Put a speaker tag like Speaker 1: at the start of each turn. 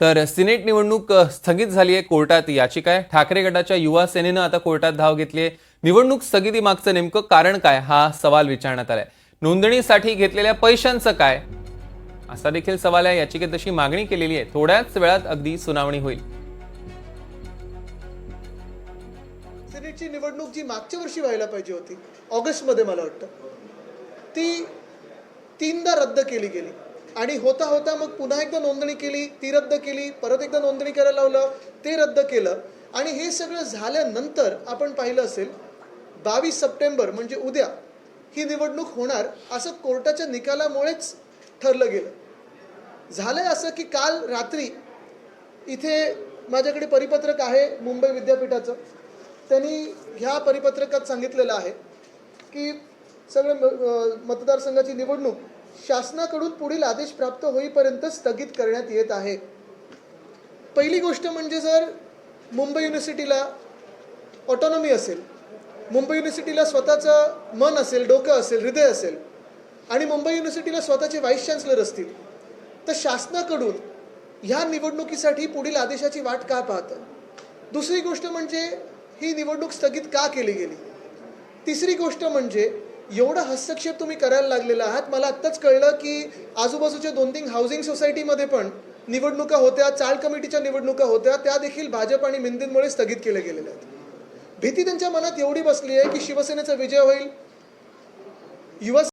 Speaker 1: तर सिनेट निवडणूक स्थगित झाली आहे कोर्टात. याचिका आहे ठाकरे गटाच्या युवा सेनेनं आता कोर्टात धाव घेतली आहे. निवडणूक स्थगिती मागचं नेमकं कारण काय? हा सवाल विचारण्यात आलाय. नोंदणीसाठी घेतलेल्या पैशांचं काय? असा देखील सवाल आहे. याचिकेत तशी मागणी केलेली आहे. थोड्याच वेळात अगदी सुनावणी होईल.
Speaker 2: सिनेटची निवडणूक जी मागच्या वर्षी व्हायला पाहिजे होती ऑगस्टमध्ये मला वाटतं ती तीनदा रद्द केली गेली. आणि होता होता मग पुन्हा एकदा नोंदणी केली ती रद्द केली परत एकदा नोंदणी करायला लावलं ते रद्द केलं. आणि हे सगळं झाल्यानंतर आपण पाहिलं असेल बावीस सप्टेंबर म्हणजे उद्या ही निवडणूक होणार असं कोर्टाच्या निकालामुळेच ठरलं गेलं. झालंय असं की काल रात्री इथे माझ्याकडे परिपत्रक आहे मुंबई विद्यापीठाचं. त्यांनी ह्या परिपत्रकात सांगितलेलं आहे की सगळे म- मतदारसंघाची निवडणूक शासनाकडून पुढील आदेश प्राप्त होईपर्यंत स्थगित करण्यात येत आहे. पहिली गोष्ट म्हणजे जर मुंबई युनिव्हर्सिटीला ऑटॉनॉमी असेल मुंबई युनिव्हर्सिटीला स्वतःचं मन असेल डोकं असेल हृदय असेल आणि मुंबई युनिव्हर्सिटीला स्वतःचे व्हाईस चान्सलर असतील तर शासनाकडून ह्या निवडणुकीसाठी पुढील आदेशाची वाट का पाहतं? दुसरी गोष्ट म्हणजे ही निवडणूक स्थगित का केली गेली? तिसरी गोष्ट म्हणजे एवढा हस्तक्षेप तुम्ही करायला लागलेला आहात. मला आत्ताच कळलं की आजूबाजूच्या दोन तीन हाऊसिंग सोसायटीमध्ये पण निवडणुका होत्या चाळ कमिटीच्या निवडणुका होत्या त्या देखील भाजप आणि मिंदींमुळे स्थगित केल्या गेलेल्या आहेत. भीती त्यांच्या मनात एवढी बसली आहे की शिवसेनेचा विजय होईल. युवा